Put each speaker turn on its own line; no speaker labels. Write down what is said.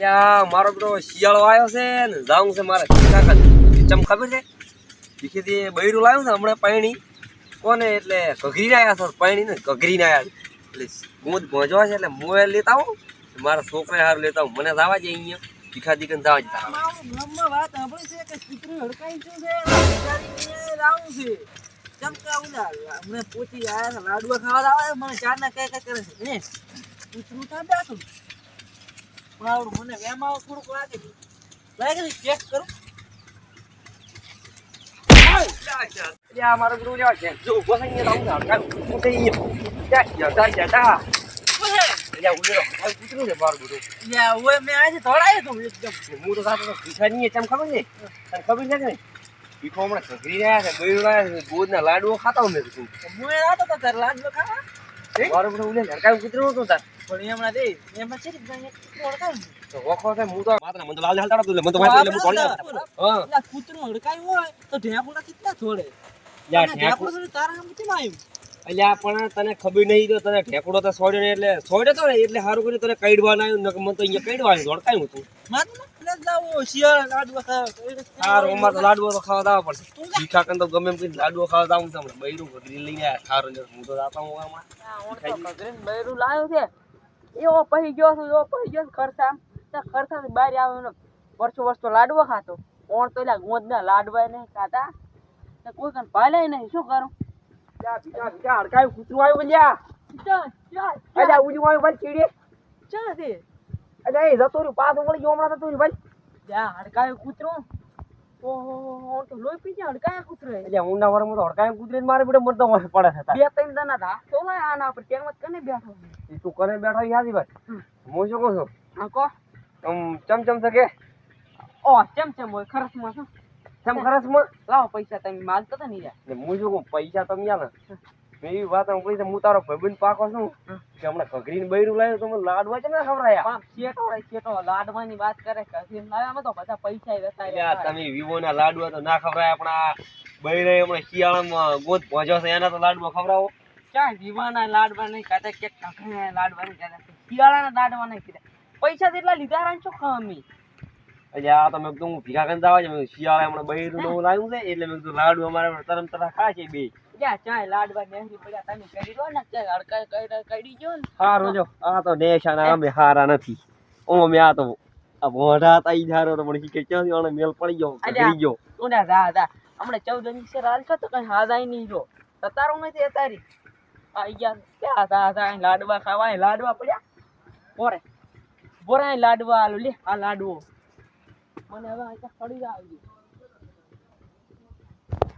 મારો બેટો શિયાળો આવ્યો છે ને જાઉં છે મારે કાકા ચમ ખબર છે? દીખેથી બૈરું લાવ્યું છે હમણાં પાણી. કોને એટલે ઘઘરીને આવ્યા છે પાણી ને ઘઘરીને આવ્યા એટલે ગુંદ પહોંચવા છે એટલે મોબાઈલ લેતા આવું મારા છોકરા હાર લેતા આવું. મને જવા જ અહીંયા. દીખા દીકન જવા જ તારા.
મારું ગામમાં વાત ચમકા પોતી આયા લાડવા ખાવા આવે મને ચાર ના કઈ કઈ કરે છે. પણ આવડું મને વેમાં થોડુંક લાગે. લાગે છે ચેક કરું.
મારો બેટો લેવા છે. જો ઊભો થઈ ગયા લાવું ને હડકાયું. હું થઈ ગયો જા જા જા જા ઉલેરો હડકાયું કૂતરું છે મારું બેટું
યા ઓય મેં આજે ધોડાયો તો એકદમ.
હું તો સાથે તો ભીખા નહીં ચમ ખબર છે? તને ખબર છે કે નહીં? ભીખો હમણાં ઘઘરી રહ્યા છે બૈરું રહ્યા છે ગોદના લાડુઓ ખાતા મેં કીધું.
હું એ રાતો તાર લાડવા ખાવા?
મારો બેટો ઉલે હડકાયું કૂતરું હતું તાર.
પણ એમણા દે એમાં છે ને કૂતરું હડકાયું ને.
તો વખો છે હું તો માત્ર મને તો લાલ હલતાડો તું મને તો માહિતી એટલે હું તોડી હા.
એટલે કૂતરું હડકાયું હોય તો ઢેફુડા કેટલા છોડે?
યા
અને તારા આમ કેમ આવ્યું?
અલ્યા પણ તને ખબર નહીં તો તને ઠેકડો તો છોડ્યો એટલે છોડ્યો તો ને એટલે સારું કર્યું તને કઈડવા ના આવ્યું મને તો અહીંયા કઈડવા આવ્યું ધોડકાયું હતું.
મારું લાવો શિયાળ લાડવા
તો લાડુઓ ખાવા દાવા પડશે. ભીખા કન તો ગમે એમ કરીને લાડુઓ ખાવા દાવું છે હમણાં. બૈરું ઘગરી લઈને આવ્યા સારું ને હું તો જાતા હું હમણાં
બૈરું લાવ્યો છે. એવો પહી ગયો છું એવો પહી ગયો છું ખરસા ખરસા બહાર આવ્યો વર્ષો વર્ષો લાડવો ખાતો. ઓણ તો એલા ગોંદના લાડવા નહીં ખાતા. ને કોઈ કન પાલે નહીં શું કરું?
ભીખા ભીખા હડકાયું કૂતરું આવ્યું બલ્યા.
ચાલ ચાલ
અલ્યા આવ્યું ભાઈ ચીડી.
ચાલ
અલ્યા એ જતો રહ્યું. પાછું મળી ગયો હમણાં તો રહ્યું ભાઈ.
જ્યાં હડકાય કૂતરો. હતા. પૈસા તમે માલતા તો
ને હું શું પૈસા તમે યાર મેં વાત આમ છે, હું તારો ભાઈબંધ પાકો છું કે હમણાં ઘઘરીને બૈરું લાવ્યું તો મને લાડવા છે ને ખવડાયા?
પાપ શેઠો લાડવાની વાત કરે કે લાવ્યામાં તો બધા પૈસા
તમે વિવો ના લાડવા તો ના ખવડાય આપણા બૈરે હમણાં શિયાળામાં ગોદ પહોંચ્યો છે એના તો લાડવા ખવડાવો.
ક્યાં વિવાના લાડવા નહીં ખાતા કે કાંકરિયા લાડવા નહીં ખાતા શિયાળાના લાડવા નહીં ખાતા પૈસા તેટલા લીધા છો ખામી
આ તમે કીધું હું ભીખા કરીને દાવા છે મેં શિયાળા હમણાં બૈરું નવું લાવ્યું છે એટલે મેં કીધું લાડુ અમારે તરમ તરફ છે બે.
જ્યાં ચાય લાડવા નેહરી પડ્યા તમે કરી દો ને ચાય હડકાઈ કઈ કઈ ગયો ને.
હારું જો આ તો નેશાના અમે હારા નથી. ઓ અમે આ તો આ મોઢા ઈ તો પણ કે ક્યાંથી આને મેલ પડી ગયો
અલ્યા.
ગયો.
તું ના જા જા. હમણાં ચૌદ દિવસે રાલ છો તો કઈ હાજાઈ નહીં જો. સતારો નથી અતારી આ ગયા ક્યાં જા જા અહીં લાડવા ખાવા લાડવા પડ્યા. બોરે બોરે લાડવા આલો લે આ લાડવો મને હવે અહીંયા પડી આવી ગયું